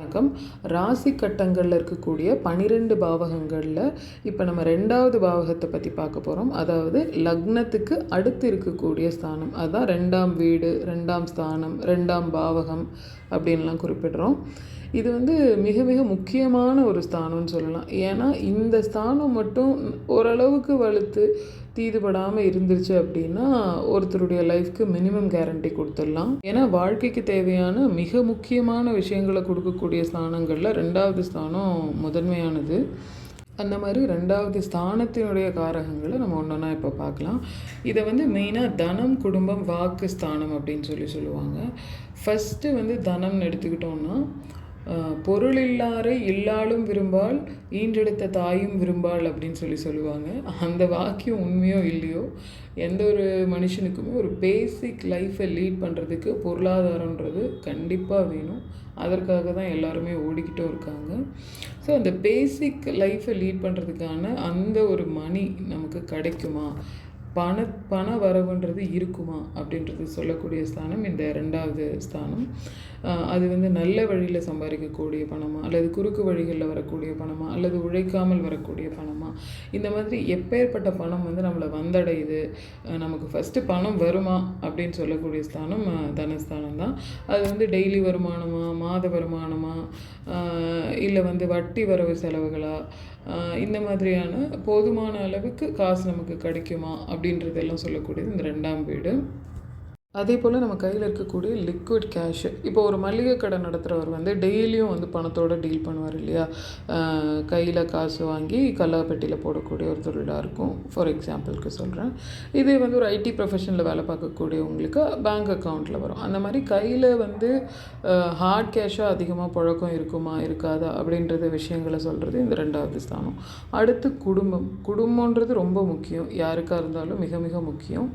வணக்கம் ராசி கட்டங்களில் இருக்கக்கூடிய பனிரெண்டு பாவகங்களில் இப்போ நம்ம ரெண்டாவது பாவகத்தை பற்றி பார்க்க போகிறோம் அதாவது லக்னத்துக்கு அடுத்து இருக்கக்கூடிய ஸ்தானம். அதுதான் ரெண்டாம் வீடு ரெண்டாம் ஸ்தானம் ரெண்டாம் பாவகம் அப்படின்லாம் குறிப்பிடுறோம். இது வந்து மிக மிக முக்கியமான ஒரு ஸ்தானம்னு சொல்லலாம். ஏன்னா இந்த ஸ்தானம் மட்டும் ஓரளவுக்கு வலுத்து தீதுபடாமல் இருந்துருச்சு அப்படின்னா ஒருத்தருடைய லைஃப்க்கு மினிமம் கேரண்டி கொடுத்துடலாம். ஏன்னா வாழ்க்கைக்கு தேவையான மிக முக்கியமான விஷயங்களை கொடுக்கக்கூடிய ஸ்தானங்களில் ரெண்டாவது ஸ்தானம் முதன்மையானது. அந்த மாதிரி ரெண்டாவது ஸ்தானத்தினுடைய காரகங்களை நம்ம ஒன்றா இப்போ பார்க்கலாம். இதை வந்து மெயினாக தனம் குடும்பம் வாக்கு ஸ்தானம் அப்படின்னு சொல்லி சொல்லுவாங்க. ஃபஸ்ட்டு வந்து தனம்னு எடுத்துக்கிட்டோம்னா பொருளில்லாரை பொருள் இல்லாலும் விரும்பால் ஈன்றெடுத்த தாயும் விரும்பாள் அப்படின்னு சொல்லி சொல்லுவாங்க. அந்த வாக்கியம் உண்மையோ இல்லையோ எந்த ஒரு மனுஷனுக்குமே ஒரு பேசிக் லைஃப்பை லீட் பண்ணுறதுக்கு பொருளாதாரன்றது கண்டிப்பாக வேணும். அதற்காக தான் எல்லாருமே ஓடிக்கிட்டும் இருக்காங்க. ஸோ அந்த பேசிக் லைஃப்பை லீட் பண்ணுறதுக்கான அந்த ஒரு மணி நமக்கு கிடைக்குமா? பண பண வரவுன்றது இருக்குமா அப்படின்றது சொல்லக்கூடிய ஸ்தானம் இந்த ரெண்டாவது ஸ்தானம். அது வந்து நல்ல வழியில் சம்பாதிக்கக்கூடிய பணமா? அல்லது குறுக்கு வழிகளில் வரக்கூடிய பணமா? அல்லது உழைக்காமல் வரக்கூடிய பணமா? இந்த மாதிரி எப்பேற்பட்ட பணம் வந்து நம்மளை வந்தடையுது நமக்கு ஃபஸ்ட்டு பணம் வருமா அப்படின்னு சொல்லக்கூடிய ஸ்தானம் தனஸ்தானம் தான். அது வந்து டெய்லி வருமானமா மாத வருமானமா இல்லை வந்து வட்டி வரவு செலவுகளா இந்த மாதிரியான போதுமான அளவுக்கு காசு நமக்கு கிடைக்குமா அப்படின்றதெல்லாம் சொல்லக்கூடியது இந்த ரெண்டாம் வீடு. அதே போல் நம்ம கையில் இருக்கக்கூடிய லிக்விட் கேஷ் இப்போ ஒரு மளிகை கடை நடத்துகிறவர் வந்து டெய்லியும் வந்து பணத்தோடு டீல் பண்ணுவார் இல்லையா? கையில் காசு வாங்கி கல்லாப்பெட்டியில் போடக்கூடிய ஒரு தொழிலாக இருக்கும். ஃபார் எக்ஸாம்பிளுக்கு சொல்கிறேன் இதே வந்து ஒரு ஐடி ப்ரொஃபஷனில் வேலை பார்க்கக்கூடியவங்களுக்கு பேங்க் அக்கௌண்ட்டில் வரும். அந்த மாதிரி கையில் வந்து ஹார்ட் கேஷாக அதிகமாக புழக்கம் இருக்குமா இருக்காதா அப்படின்றத விஷயங்களை சொல்கிறது இந்த ரெண்டாவது ஸ்தானம். அடுத்து குடும்பம். குடும்பன்றது ரொம்ப முக்கியம். யாருக்காக இருந்தாலும் மிக மிக முக்கியம்.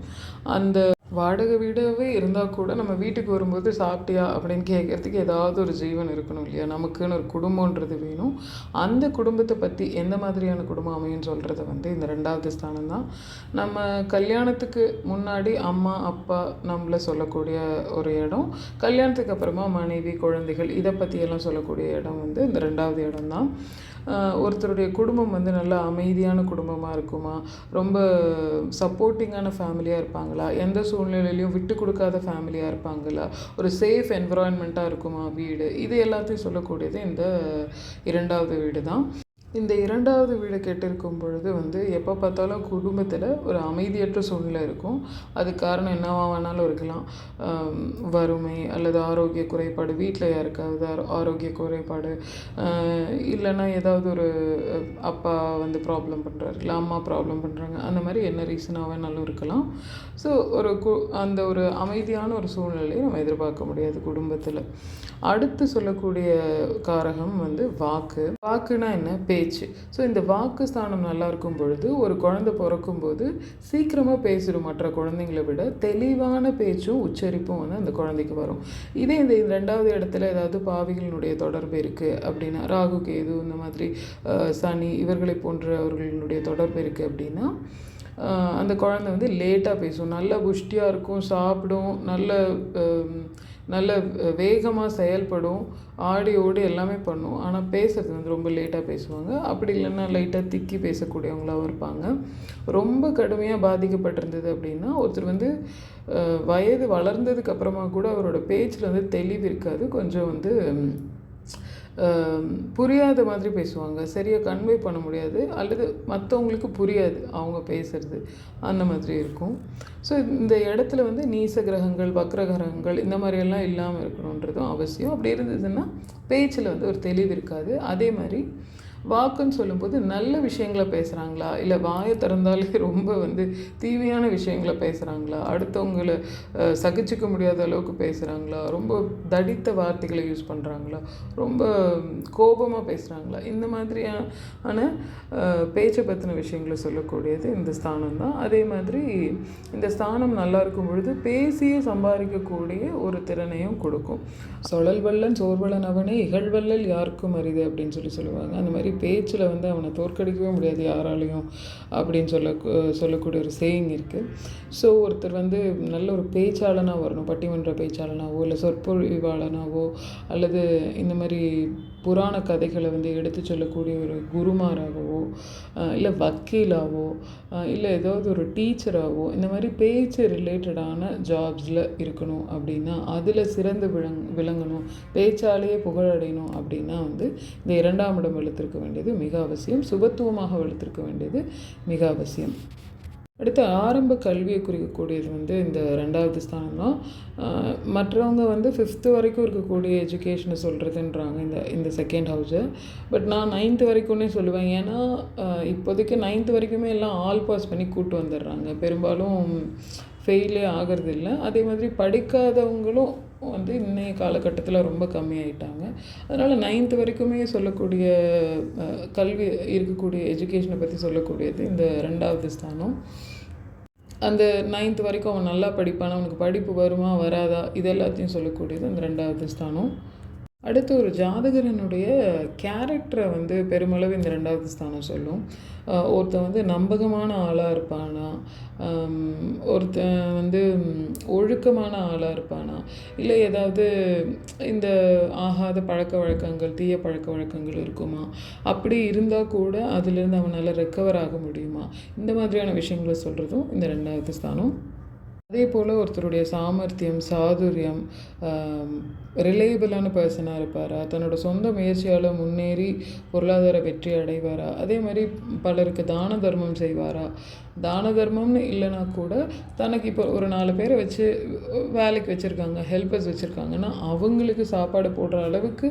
அந்த வாடகை வீடாகவே இருந்தால் கூட நம்ம வீட்டுக்கு வரும்போது சாப்பிட்டியா அப்படின்னு கேட்குறதுக்கு ஏதாவது ஒரு ஜீவன் இருக்கணும் இல்லையா? நமக்குன்னு ஒரு குடும்பன்றது வேணும். அந்த குடும்பத்தை பற்றி எந்த மாதிரியான குடும்பம் அமையும்னு சொல்கிறத வந்து இந்த ரெண்டாவது ஸ்தானம் தான். நம்ம கல்யாணத்துக்கு முன்னாடி அம்மா அப்பா நம்மள சொல்லக்கூடிய ஒரு இடம். கல்யாணத்துக்கு அப்புறமா மனைவி குழந்தைகள் இதை பற்றியெல்லாம் சொல்லக்கூடிய இடம் வந்து இந்த ரெண்டாவது இடம் தான். ஒருத்தருடைய குடும்பம் வந்து நல்லா அமைதியான குடும்பமாக இருக்குமா? ரொம்ப சப்போர்ட்டிங்கான ஃபேமிலியாக இருப்பாங்களா? எந்த சூழ்நிலையிலையும் விட்டு கொடுக்காத ஃபேமிலியாக இருப்பாங்களா? ஒரு சேஃப் என்விரான்மெண்ட்டாக இருக்குமா வீடு? இது எல்லாத்தையும் சொல்லக்கூடியது இந்த இரண்டாவது வீடு தான் இந்த இரண்டாவது வீடு கெட்டிருக்கும் பொழுது வந்து எப்போ பார்த்தாலும் குடும்பத்தில் ஒரு அமைதியற்ற சூழ்நிலை இருக்கும். அது காரணம் என்னவா வேணாலும் இருக்கலாம். வறுமை அல்லது ஆரோக்கிய குறைபாடு வீட்டில் யாருக்காவது ஆரோக்கிய குறைபாடு இல்லைன்னா ஏதாவது ஒரு அப்பா வந்து ப்ராப்ளம் பண்ணுறாரு இல்லை அம்மா ப்ராப்ளம் பண்ணுறாங்க அந்த மாதிரி என்ன ரீசனாக வேணாலும் இருக்கலாம். ஸோ ஒரு கு அந்த ஒரு அமைதியான ஒரு சூழ்நிலையை நம்ம எதிர்பார்க்க முடியாது குடும்பத்தில். அடுத்து சொல்லக்கூடிய காரகம் வந்து வாக்கு. வாக்குனா என்ன? பேச்சு. ஸோ இந்த வாக்கு ஸ்தானம் நல்லா இருக்கும் பொழுது ஒரு குழந்தை பிறக்கும்போது சீக்கிரமாக பேசிடும் மற்ற குழந்தைங்களை விட தெளிவான பேச்சும் உச்சரிப்பும் வந்து அந்த குழந்தைக்கு வரும். இதே இந்த ரெண்டாவது இடத்துல ஏதாவது பாவிகளினுடைய தொடர்பு இருக்குது அப்படின்னா ராகு கேது இந்த மாதிரி சனி இவர்களை போன்றவர்களுடைய தொடர்பு இருக்குது அப்படின்னா அந்த குழந்தை வந்து லேட்டாக பேசும். நல்ல புஷ்டியாக இருக்கும் சாப்பிடும் நல்ல நல்ல வேகமாக செயல்படும் ஆடி ஓடி எல்லாமே பண்ணும். ஆனால் பேசுறது வந்து ரொம்ப லேட்டாக பேசுவாங்க. அப்படி இல்லைன்னா லைட்டாக திக்கி பேசக்கூடியவங்களாகவும் இருப்பாங்க. ரொம்ப கடுமையாக பாதிக்கப்பட்டிருந்தது அப்படின்னா ஒருத்தர் வந்து வயது வளர்ந்ததுக்கு அப்புறமா கூட அவரோட பேச்சில் வந்து தெளிவு இருக்காது. கொஞ்சம் வந்து புரியாத மாதிரி பேசுவாங்க. சரியாக கன்வே பண்ண முடியாது. அல்லது மற்றவங்களுக்கு புரியாது. அவங்க பேசுகிறது அந்த மாதிரி இருக்கும். ஸோ இந்த இடத்துல வந்து நீச கிரகங்கள் வக்ர கிரகங்கள் இந்த மாதிரியெல்லாம் இல்லாமல் இருக்கணுன்றதும் அவசியம். அப்படி இருந்ததுன்னா பேச்சில் வந்து ஒரு தெளிவு இருக்காது. அதே மாதிரி வாக்குன்னு சொல்லும்போது நல்ல விஷயங்களை பேசுகிறாங்களா இல்லை வாயை திறந்தாலே ரொம்ப வந்து தீவியான விஷயங்களை பேசுகிறாங்களா அடுத்தவங்களை சகிச்சிக்க சகிச்சுக்க முடியாத அளவுக்கு பேசுகிறாங்களா ரொம்ப தடித்த வார்த்தைகளை யூஸ் பண்ணுறாங்களா ரொம்ப கோபமாக பேசுகிறாங்களா இந்த மாதிரியான பேச்சை பற்றின விஷயங்களை சொல்லக்கூடியது இந்த ஸ்தானம் தான். அதே மாதிரி இந்த ஸ்தானம் நல்லா இருக்கும் பொழுது பேசியே சம்பாதிக்கக்கூடிய ஒரு திறனையும் கொடுக்கும். சொழல் வல்லன் சோர்வலன் அவனே இகழ்வல்லல் யாருக்கும் அரிது? அப்படின்னு சொல்லி சொல்லுவாங்க. அந்த மாதிரி பேச்சில் வந்து அவனை தோற்கடிக்கவே முடியாது யாராலையும் அப்படின்னு சொல்ல சொல்லக்கூடிய ஒரு சேயிங் இருக்குது ஸோ ஒருத்தர் வந்து நல்ல ஒரு பேச்சாளனாக வரணும் பட்டிமன்ற பேச்சாளனாவோ இல்லை சொற்பொழிவாளனாவோ அல்லது இந்த மாதிரி புராண கதைகளை வந்து எடுத்து சொல்லக்கூடிய ஒரு குருமாராகவோ இல்லை வக்கீலாவோ இல்லை ஏதாவது ஒரு டீச்சராகவோ இந்த மாதிரி பேச்சு ரிலேட்டடான ஜாப்ஸில் இருக்கணும் அப்படின்னா அதில் சிறந்து விளங் விளங்கணும் பேச்சாலேயே புகழடையணும் அப்படின்னா வந்து இந்த இரண்டாம் இடம் வெளுத்திருக்க வேண்டியது மிக அவசியம் சுபத்துவமாக வெளுத்திருக்க வேண்டியது மிக அவசியம். அடுத்து ஆரம்ப கல்வியை குறிக்கக்கூடியது வந்து இந்த ரெண்டாவது ஸ்தானம் தான். மற்றவங்க வந்து ஃபிஃப்த்து வரைக்கும் இருக்கக்கூடிய எஜுகேஷனை சொல்கிறதுன்றாங்க இந்த இந்த செகண்ட் ஹவுஸு பட் நான் நைன்த்து வரைக்கும்னே சொல்லுவேன். ஏன்னா இப்போதைக்கு நைன்த்து வரைக்குமே எல்லாம் ஆல் பாஸ் பண்ணி கூப்பிட்டு வந்துடுறாங்க. பெரும்பாலும் ஃபெயிலே ஆகிறதில்ல. அதே மாதிரி படிக்காதவங்களும் வந்து இன்றைய காலகட்டத்தில் ரொம்ப கம்மியாயிட்டாங்க. அதனால் நைன்த்து வரைக்குமே சொல்லக்கூடிய கல்வி இருக்கக்கூடிய எஜுகேஷனை பற்றி சொல்லக்கூடியது இந்த ரெண்டாவது ஸ்தானம். அந்த நைன்த் வரைக்கும் அவன் நல்லா படிப்பான்? அவனுக்கு படிப்பு வருமா? வராதா? இது எல்லாத்தையும் சொல்லக்கூடியது அந்த ரெண்டாவது ஸ்தானம். அடுத்து ஒரு ஜாதகரனுடைய கேரக்டரை வந்து பெருமளவு இந்த ரெண்டாவது ஸ்தானம் சொல்லும். ஒருத்தன் வந்து நம்பகமான ஆளாக இருப்பானா? ஒருத்தன் வந்து ஒழுக்கமான ஆளாக இருப்பானா? இல்லை ஏதாவது இந்த ஆகாத பழக்க வழக்கங்கள் தீய பழக்க வழக்கங்கள் இருக்குமா? அப்படி இருந்தால் கூட அதுலேருந்து அவனால் ரெக்கவர் ஆக முடியுமா? இந்த மாதிரியான விஷயங்களை சொல்கிறதும் இந்த ரெண்டாவது ஸ்தானம். அதே போல் ஒருத்தருடைய சாமர்த்தியம் சாதுரியம் ரிலேயபிளான பர்சனாக இருப்பாரா? தன்னோட சொந்த முயற்சியால் முன்னேறி பொருளாதார வெற்றி அடைவாரா? அதே மாதிரி பலருக்கு தான தர்மம் செய்வாரா? தான தர்மம்னு இல்லைனா கூட தனக்கு இப்போ ஒரு நாலு பேரை வச்சு வேலைக்கு வச்சுருக்காங்க ஹெல்பர்ஸ் வச்சுருக்காங்கன்னா அவங்களுக்கு சாப்பாடு போடுற அளவுக்கு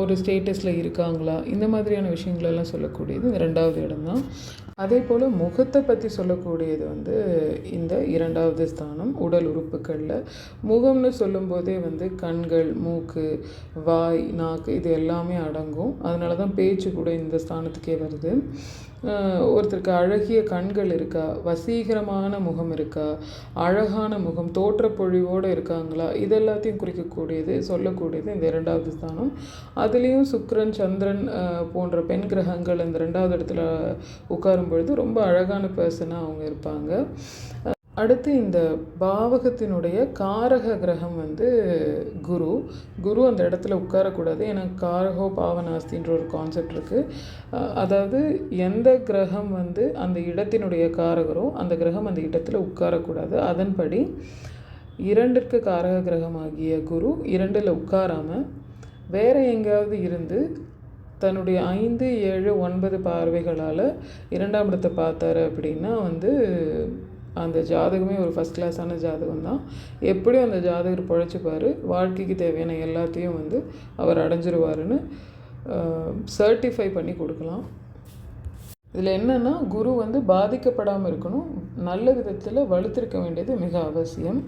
ஒரு ஸ்டேட்டஸில் இருக்காங்களா? இந்த மாதிரியான விஷயங்களெல்லாம் சொல்லக்கூடியது ரெண்டாவது இடம் தான். அதே போல் முகத்தை பற்றி சொல்லக்கூடியது வந்து இந்த இரண்டாவது ஸ்தானம் உடல் உறுப்புகளில். முகம்னு சொல்லும்போதே வந்து கண்கள் மூக்கு வாய் நாக்கு இது எல்லாமே அடங்கும். அதனால தான் பேச்சு கூட இந்த ஸ்தானத்துக்கே வருது. ஒருத்தருக்கு அழகிய கண்கள் இருக்கா? வசீகரமான முகம் இருக்கா? அழகான முகம் தோற்றப்பொழிவோடு இருக்காங்களா? இது எல்லாத்தையும் குறிக்கக்கூடியது சொல்லக்கூடியது இந்த இரண்டாவது ஸ்தானம். அதுலேயும் சுக்ரன் சந்திரன் போன்ற பெண் கிரகங்கள் இந்த ரெண்டாவது இடத்துல உட்காரும் பொழுது ரொம்ப அழகான பர்சனாக அவங்க இருப்பாங்க. அடுத்து இந்த பாவகத்தினுடைய காரக கிரகம் வந்து குரு. குரு அந்த இடத்துல உட்காரக்கூடாது. ஏன்னா காரகோ பாவனாஸ்தின்ற ஒரு கான்செப்ட் இருக்குது அதாவது எந்த கிரகம் வந்து அந்த இடத்தினுடைய காரகரோ அந்த கிரகம் அந்த இடத்துல உட்காரக்கூடாது. அதன்படி இரண்டிற்கு காரக கிரகமாகிய குரு இரண்டில் உட்காராமல் வேறு எங்கேயாவது இருந்து தன்னுடைய ஐந்து ஏழு ஒன்பது பார்வைகளால் இரண்டாம் இடத்தை பார்த்தாரு அப்படின்னா வந்து அந்த ஜாதகமே ஒரு ஃபஸ்ட் கிளாஸான ஜாதகம் தான் எப்படியும் அந்த ஜாதகர் பழைச்சிப்பார். வாழ்க்கைக்கு தேவையான எல்லாத்தையும் வந்து அவர் அடைஞ்சிருவாருன்னு சர்டிஃபை பண்ணி கொடுக்கலாம். இதில் என்னென்னா குரு வந்து பாதிக்கப்படாமல் இருக்கணும். நல்ல விதத்தில் வலுத்திருக்க வேண்டியது மிக அவசியம்.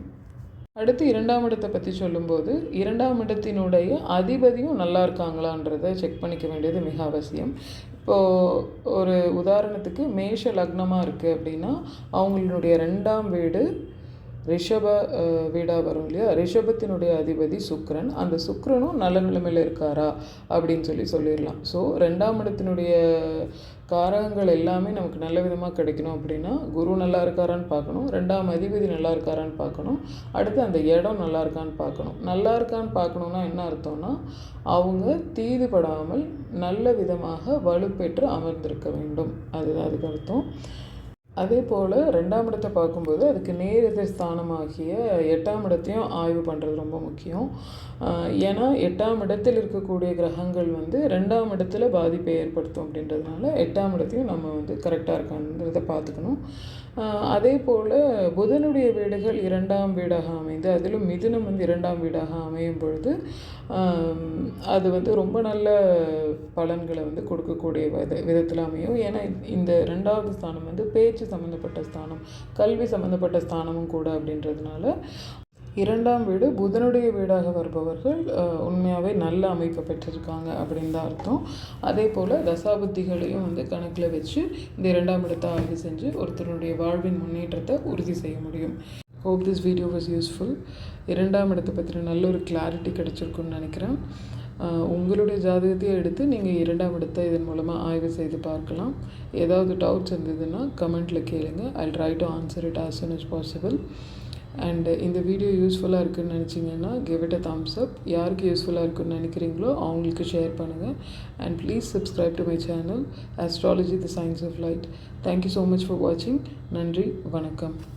அடுத்து இரண்டாம் இடத்தை பற்றி சொல்லும்போது இரண்டாம் இடத்தினுடைய அதிபதியும் நல்லா இருக்காங்களான்றதை செக் பண்ணிக்க வேண்டியது மிக அவசியம். இப்போது ஒரு உதாரணத்துக்கு மேஷ லக்னமாக இருக்குது அப்படின்னா அவங்களுடைய ரெண்டாம் வீடு ரிஷப வீடாக வரும் இல்லையா? ரிஷபத்தினுடைய அதிபதி சுக்ரன் அந்த சுக்ரனும் நல்ல நிலைமையில் இருக்காரா? அப்படின்னு சொல்லி சொல்லிடலாம். ஸோ ரெண்டாம் இடத்தினுடைய காரகங்கள் எல்லாமே நமக்கு நல்ல விதமாக கிடைக்கணும் அப்படின்னா குரு நல்லா இருக்காரான்னு பார்க்கணும். ரெண்டாம் அதிபதி நல்லா இருக்காரான்னு பார்க்கணும். அடுத்து அந்த இடம் நல்லா இருக்கான்னு பார்க்கணும். நல்லா இருக்கான்னு பார்க்கணுன்னா என்ன அர்த்தம்னா அவங்க தீதுபடாமல் நல்ல விதமாக வலுப்பெற்று அமர்ந்திருக்க வேண்டும். அதுதான் அதுக்கு அர்த்தம். அதே போல் ரெண்டாம் இடத்தை பார்க்கும்போது அதுக்கு நேரெதிர் ஸ்தானமாகிய எட்டாம் இடத்தையும் ஆய்வு பண்ணுறது ரொம்ப முக்கியம். ஏன்னா எட்டாம் இடத்தில் இருக்கக்கூடிய கிரகங்கள் வந்து ரெண்டாம் இடத்துல பாதிப்பை ஏற்படுத்தும் அப்படின்றதுனால எட்டாம் இடத்தையும் நம்ம வந்து கரெக்டாக இருக்கான்றதை பார்த்துக்கணும். அதே போல் புதனுடைய வீடுகள் இரண்டாம் வீடாக அமைந்து அதிலும் மிதுனம் வந்து இரண்டாம் வீடாக அமையும் பொழுது அது வந்து ரொம்ப நல்ல பலன்களை வந்து கொடுக்கக்கூடிய வித விதத்தில் அமையும். ஏன்னா இந்த ரெண்டாவது ஸ்தானம் வந்து பேச்சு சம்மந்தப்பட்ட ஸ்தானம் கல்வி சம்மந்தப்பட்ட ஸ்தானமும் கூட அப்படின்றதுனால இரண்டாம் வீடு புதனுடைய வீடாக வருபவர்கள் உண்மையாகவே நல்ல அமைப்பை பெற்றிருக்காங்க அப்படின்னு தான் அர்த்தம். அதே போல் தசாபுத்திகளையும் வந்து கணக்கில் வச்சு இந்த இரண்டாம் இடத்தை ஆய்வு செஞ்சு ஒருத்தருடைய வாழ்வின் முன்னேற்றத்தை உறுதி செய்ய முடியும். Hope this video was useful இரண்டாம் இடத்தை பற்றின நல்ல ஒரு கிளாரிட்டி கிடச்சிருக்குன்னு நினைக்கிறேன். உங்களுடைய ஜாதகத்தையே எடுத்து நீங்கள் இரண்டாம் இடத்தை இதன் மூலமாக ஆய்வு செய்து பார்க்கலாம். ஏதாவது டவுட்ஸ் இருந்ததுன்னா கமெண்ட்டில் கேளுங்கள் I try to answer it as soon is possible and இந்த வீடியோ யூஸ்ஃபுல்லாக இருக்குன்னு நினச்சிங்கன்னா give it a thumbs up யாருக்கு யூஸ்ஃபுல்லாக இருக்குன்னு நினைக்கிறீங்களோ அவங்களுக்கு ஷேர் பண்ணுங்கள் and please subscribe to my channel astrology the science of light thank you so much for வாட்சிங் நன்றி வணக்கம்.